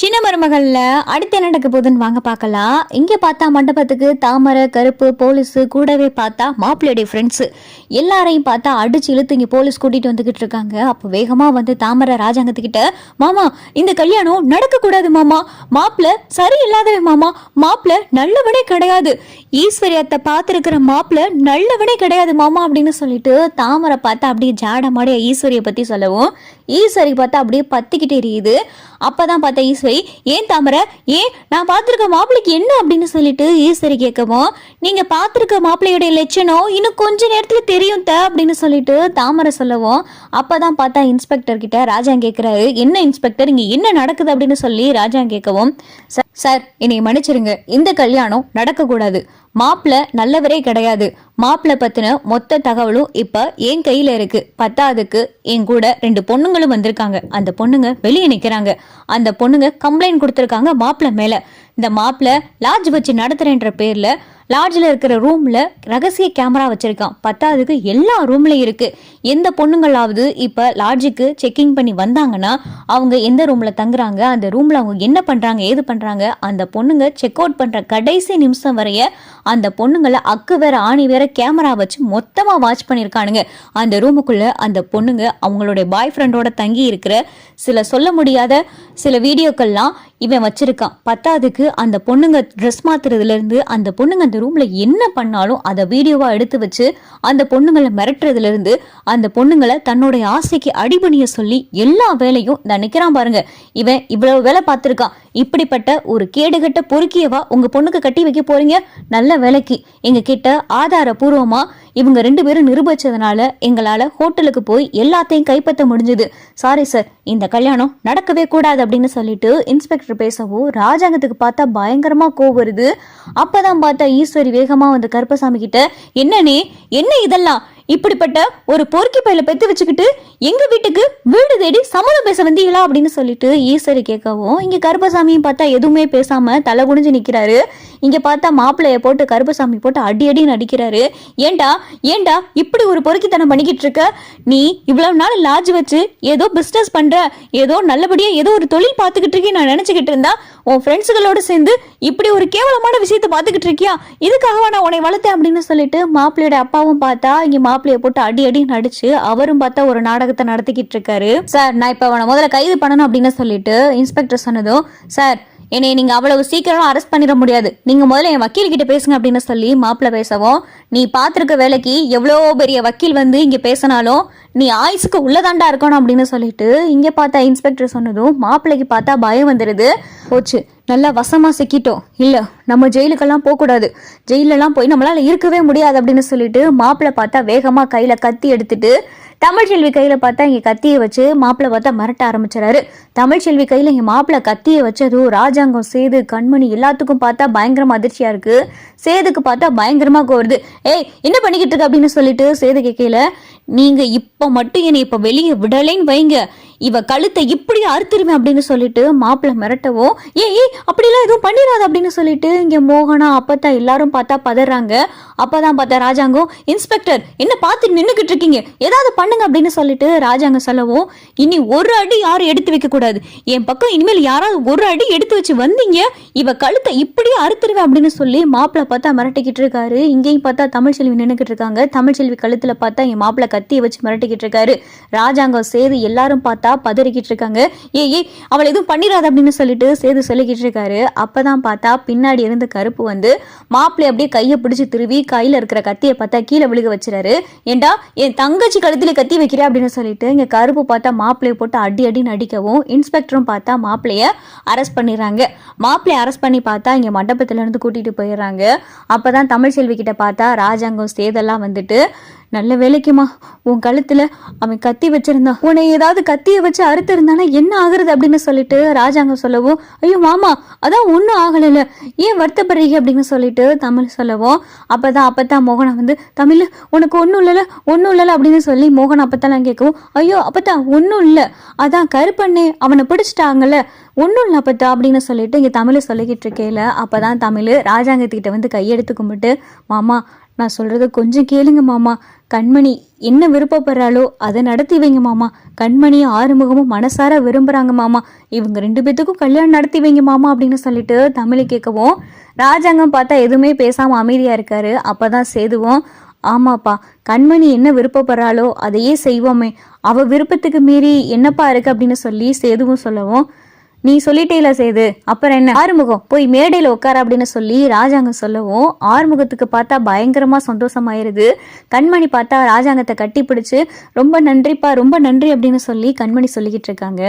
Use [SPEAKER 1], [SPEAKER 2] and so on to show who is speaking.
[SPEAKER 1] சின்ன மருமகள்ல அடுத்து என்ன நடக்க போகுதுன்னு வாங்க பார்க்கலாம். இங்கே பார்த்தா மண்டபத்துக்கு தாமரை கருப்பு போலீஸ் கூடவே பார்த்தா மாப்பிள்ளையுடைய ஃப்ரெண்ட்ஸ் எல்லாரையும் பார்த்தா அடிச்சு இழுத்து இங்க போலீஸ் கூட்டிட்டு வந்துகிட்டு இருக்காங்க. அப்போ வேகமா வந்து தாமரை ராஜாங்கத்துக்கிட்ட மாமா இந்த கல்யாணம் நடக்கக்கூடாது மாமா. மாப்பிள்ள சரியில்லாதவே மாமா. மாப்பிள்ள நல்லவனே கிடையாது. ஈஸ்வரியத்தை பார்த்துருக்கிற மாப்பிள்ள நல்லவனே கிடையாது மாமா அப்படின்னு சொல்லிட்டு தாமரை பார்த்தா அப்படியே ஜாட மாடிய ஈஸ்வரியை பத்தி சொல்லவும் ஈஸ்வரி பார்த்தா அப்படியே பத்திக்கிட்டே எரியுது. அப்பதான் பார்த்தா ஈஸ்வரி ஏன் தாமரை? ஏன்? நான் பார்த்துருக்க மாப்பிள்ளைக்கு என்ன அப்படின்னு சொல்லிட்டு ஈஸ்வரி கேட்கவும் நீங்க பார்த்துருக்க மாப்பிள்ளையோட லட்சணம் இன்னும் கொஞ்ச நேரத்துல தெரியும் த அப்படின்னு சொல்லிட்டு தாமரை சொல்லவும் அப்பதான் பார்த்தா இன்ஸ்பெக்டர் கிட்ட ராஜா கேட்கிறாரு என்ன இன்ஸ்பெக்டர் இங்க என்ன நடக்குது? அப்படின்னு சொல்லி ராஜா கேட்கவும் "சார், சார் என்னை மன்னிச்சிருங்க. இந்த கல்யாணம் நடக்கக்கூடாது. மாப்பிள்ளை நல்லவரே கிடையாது. மாப்பிள்ளை பத்தின மொத்த தகவலும் இப்ப என் கையில இருக்கு. பத்தாவதுக்கு என் கூட ரெண்டு பொண்ணுங்களும் வந்திருக்காங்க. அந்த பொண்ணுங்க வெளியே நிக்கிறாங்க. அந்த பொண்ணுங்க கம்ப்ளைண்ட் கொடுத்துருக்காங்க மாப்பிள்ளை மேல. இந்த மாப்பிள்ளை லாட்ஜ் வச்சு நடத்துறேன்ற பேர்ல லாட்ஜில் இருக்கிற ரூமில் ரகசிய கேமரா வச்சிருக்கான். பத்தாவதுக்கு எல்லா ரூம்லையும் இருக்குது எந்த பொண்ணுங்களாவது இப்போ லாட்ஜுக்கு செக்கிங் பண்ணி வந்தாங்கன்னா அவங்க எந்த ரூமில் தங்குறாங்க அந்த ரூமில் அவங்க என்ன பண்ணுறாங்க ஏது பண்ணுறாங்க அந்த பொண்ணுங்க செக் அவுட் பண்ணுற கடைசி நிமிஷம் வரைய அந்த பொண்ணுங்களை அக்கு வேற ஆணி வேற கேமரா வச்சு மொத்தமா வாட்ச் பண்ணியிருக்கானுங்க அந்த ரூமுக்குள்ள அந்த பொண்ணுங்க அவங்களுடைய பாய் ஃப்ரெண்டோட தங்கி இருக்கிற சில சொல்ல முடியாத சில வீடியோக்கள்லாம் இவன் வச்சிருக்கான். பத்தாவதுக்கு அந்த பொண்ணுங்க ட்ரெஸ் மாத்துறதுல இருந்து அந்த பொண்ணுங்க அந்த ரூம்ல என்ன பண்ணாலும் அதை வீடியோவா எடுத்து வச்சு அந்த பொண்ணுங்களை மிரட்டுறதுல இருந்து அந்த பொண்ணுங்களை தன்னுடைய ஆசைக்கு அடிபணிய சொல்லி எல்லா வேலையும் இந்த நிக்கிறான் பாருங்க. இவன் இவ்வளவு வேலை பார்த்துருக்கான். இப்படிப்பட்ட ஒரு கேடுகட்ட பொறுக்கியவா உங்க பொண்ணுக்கு கட்டி வைக்க போறீங்க? நல்ல வேலைக்கு. எங்க கிட்ட ஆதாரபூர்வமா இவங்க ரெண்டு பேரும் நிரூபிச்சதுனால எங்களால ஹோட்டலுக்கு போய் எல்லாத்தையும் கைப்பற்ற முடிஞ்சது. சாரி சார் இந்த கல்யாணம் நடக்கவே கூடாது அப்படின்னு சொல்லிட்டு இன்ஸ்பெக்டர் பேசவும் ராஜாங்கத்துக்கு பார்த்தா பயங்கரமா கோவம் வருது. அப்பதான் பார்த்தா ஈஸ்வரி வேகமா வந்து கருப்பசாமி கிட்ட என்னன்னே என்ன இதெல்லாம்? இப்படிப்பட்ட ஒரு பொறுக்கி பையில பெத்து வச்சுக்கிட்டு எங்க வீட்டுக்கு வீடு தேடி சம்மதம் பேச வந்தீங்களா அப்படின்னு சொல்லிட்டு ஈஸ்வரி கேட்கவும் இங்க கருப்பசாமியும் பார்த்தா எதுவுமே பேசாம தலை குனிஞ்சு நிக்கிறாரு. இங்க பார்த்தா மாப்பிள்ளைய போட்டு கருப்பசாமி போட்டு அடி அடி நடிக்கிறாரு. ஏண்டா ஏண்டா இப்படி ஒரு பொறுக்கித்தனம் பண்ணிக்கிட்டு இருக்க? நீ இவ்வளவு நாள் லாட்ஜ் வச்சு ஏதோ பிசினஸ் பண்ற ஏதோ நல்லபடியா ஏதோ ஒரு தொழில் பார்த்துக்கிட்டு இருக்கேன் நான் நினைச்சுக்கிட்டு இருந்தா உன் ஃப்ரெண்ட்ஸுகளோட சேர்ந்து இப்படி ஒரு கேவலமான விஷயத்தை பார்த்துக்கிட்டு இருக்கியா? இதுக்காகவா நான் உன்னை வளர்த்தேன் அப்படின்னு சொல்லிட்டு மாப்பிள்ளையோட அப்பாவும் பார்த்தா இங்கே மாப்பிள்ளைய போட்டு அடி அடி நடிச்சு அவரும் பார்த்தா ஒரு நாடகத்தை நடத்திக்கிட்டு இருக்காரு. சார் நான் இப்போ அவனை முதல்ல கைது பண்ணணும் அப்படின்னு சொல்லிட்டு இன்ஸ்பெக்டர் சொன்னதும் சார் என்னை நீங்க அவ்வளவு சீக்கிரம் அரெஸ்ட் பண்ணிட முடியாது. நீங்க முதல்ல என் வக்கீல் கிட்ட பேசுங்க அப்படின்னு சொல்லி மாப்பிள்ள பேசவும் நீ பார்த்துருக்க வேலைக்கு எவ்வளோ பெரிய வக்கீல் வந்து இங்க பேசினாலும் நீ ஆயுசுக்கு உள்ளதாண்டா இருக்கணும் அப்படின்னு சொல்லிட்டு இங்க பார்த்தா இன்ஸ்பெக்டர் சொன்னதும் மாப்பிள்ளைக்கு பார்த்தா பயம் வந்துடுது போச்சு. நல்லா வசமா சிக்கிட்டோம். இல்ல நம்ம ஜெயிலுக்கெல்லாம் போகக்கூடாது. ஜெயிலெல்லாம் போய் நம்மளால இருக்கவே முடியாது அப்படின்னு சொல்லிட்டு மாப்பிள்ளை பார்த்தா வேகமா கையில கத்தி எடுத்துட்டு தமிழ்ச்செல்வி கையில் பார்த்தா இங்கே கத்தியை வச்சு மாப்பிள்ளை பார்த்தா மிரட்ட ஆரம்பிச்சிடாரு தமிழ்ச்செல்வி கையில் இங்கே மாப்பிள்ளை கத்தியை வச்சதும் ராஜாங்கம் சேது கண்மணி எல்லாத்துக்கும் பார்த்தா பயங்கரமா அதிர்ச்சியாக இருக்கு. சேதுக்கு பார்த்தா பயங்கரமாக கோருது ஏய் என்ன பண்ணிக்கிட்டு இருக்கு அப்படின்னு சொல்லிட்டு சேது கேட்கல நீங்கள் இப்போ மட்டும் என்னை இப்போ வெளியே விடலைன்னு வைங்க. இவ கழுத்தை இப்படி அறுத்துருவேன் அப்படின்னு சொல்லிட்டு மாப்பிள்ளை மிரட்டவும் ஏய் ஏய் அப்படிலாம் எதுவும் பண்ணிடாது அப்படின்னு சொல்லிட்டு இங்கே மோகனா அப்பத்தா எல்லாரும் பார்த்தா பதறாங்க. அப்பதான் பார்த்தா ராஜாங்கம் இன்ஸ்பெக்டர் என்ன பார்த்து நின்றுக்கிட்டு இருக்கீங்க? ஏதாவது பண்ணுங்க அப்படின்னு சொல்லிட்டு ராஜாங்க சொல்லவும் இனி ஒரு அடி யாரும் எடுத்து வைக்க கூடாது. என் பக்கம் இனிமேல் யாராவது ஒரு அடி எடுத்து வச்சு வந்தீங்க. இவ கழுத்தை இப்படியே அறுத்துருவேன் அப்படின்னு சொல்லி மாப்பிள்ளை பார்த்தா மிரட்டிக்கிட்டு இருக்காரு. இங்கேயும் பார்த்தா தமிழ்ச்செல்வி நின்றுக்கிட்டு இருக்காங்க. தமிழ்ச்செல்வி கழுத்துல பார்த்தா என் மாப்பிள்ளை கத்தியை வச்சு மிரட்டிக்கிட்டு இருக்காரு. ராஜாங்கம் சேது எல்லாரும் பார்த்தா பதறிக்கிட்டு இருக்காங்க. ஏய் ஏய் அவளை எதுவும் பண்ணிடாத அப்படின்னு சொல்லிட்டு சேது சொல்லிக்கிட்டு இருக்காரு. அப்பதான் பார்த்தா பின்னாடி இருந்து கருப்பு வந்து மாப்பிள்ளை அப்படியே கையை பிடிச்சி திருவி கையில இருக்கிற கத்தியை பார்த்தா கீழே விழுக வச்சுறாரு. ஏண்டா என் தங்கச்சி கழுத்துல கத்தி வைக்கிறேன் அப்படின்னு சொல்லிட்டு இங்க கருப்பு பார்த்தா மாப்பிள்ளைய போட்டு அடி அடி நடிக்கவும் இன்ஸ்பெக்டரும் பார்த்தா மாப்பிள்ளைய அரெஸ்ட் பண்ணிடுறாங்க. மாப்பிள்ளைய அரெஸ்ட் பண்ணி பார்த்தா இங்க மண்டபத்துல இருந்து கூட்டிட்டு போயிடுறாங்க. அப்பதான் தமிழ்ச்செல்வி கிட்ட பார்த்தா ராஜாங்கம் சேதெல்லாம் வந்துட்டு நல்ல வேலைக்குமா? உன் கழுத்துல அவன் கத்தி வச்சிருந்தான் உன்னை ஏதாவது கத்தியை வச்சு அறுத்து இருந்தானா என்ன ஆகுறது அப்படின்னு சொல்லிட்டு ராஜாங்கம் சொல்லவும் ஐயோ மாமா அதான் ஒன்றும் ஆகலைல்ல ஏன் வருத்தப்படுறீங்க? அப்படின்னு சொல்லிட்டு தமிழ் சொல்லவும் அப்பதான் அப்பத்தான் மோகனா வந்து தமிழ் உனக்கு ஒன்றும் இல்லைல்ல ஒன்றும் இல்லைல்ல அப்படின்னு சொல்லி மோகன் அப்பத்தான் கேட்கவும் ஐயோ அப்பத்தான் ஒன்றும் இல்லை. அதான் கருப்பண்ணே அவனை பிடிச்சிட்டாங்கல்ல. ஒன்றும் இல்லை அப்பத்தா அப்படின்னு சொல்லிட்டு இங்கே தமிழை சொல்லிக்கிட்டு அப்போ அப்பதான் தமிழ் ராஜாங்கத்துக்கிட்ட வந்து கையெடுத்து கும்பிட்டு மாமா நான் சொல்கிறத கொஞ்சம் கேளுங்க மாமா. கண்மணி என்ன விருப்பப்படுறாளோ அதை நடத்தி வைங்க மாமா. கண்மணி ஆறுமுகமும் மனசார விரும்புகிறாங்க மாமா. இவங்க ரெண்டு பேத்துக்கும் கல்யாணம் நடத்தி வைங்க மாமா அப்படின்னு சொல்லிட்டு தமிழை கேட்கவும் ராஜாங்கம் பார்த்தா எதுவுமே பேசாமல் அமைதியாக இருக்காரு. அப்போ தான் சேதுவோம் ஆமாப்பா கண்மணி என்ன விருப்பப்படுறாளோ அதையே செய்வோமே. அவ விருப்பத்துக்கு மீறி என்னப்பா இருக்கு அப்படின்னு சொல்லி சேதுவும் சொல்லவும் நீ சொல்லிட்டேல சேது அப்புறம் என்ன? ஆறுமுகம். போய் மேடையில் உட்கார அப்படின்னு சொல்லி ராஜாங்கம் சொல்லவும் ஆறுமுகத்துக்கு பார்த்தா பயங்கரமா சந்தோஷமாயிருது. கண்மணி பார்த்தா ராஜாங்கத்தை கட்டி பிடிச்சு ரொம்ப நன்றிப்பா ரொம்ப நன்றி அப்படின்னு சொல்லி கண்மணி சொல்லிக்கிட்டு இருக்காங்க.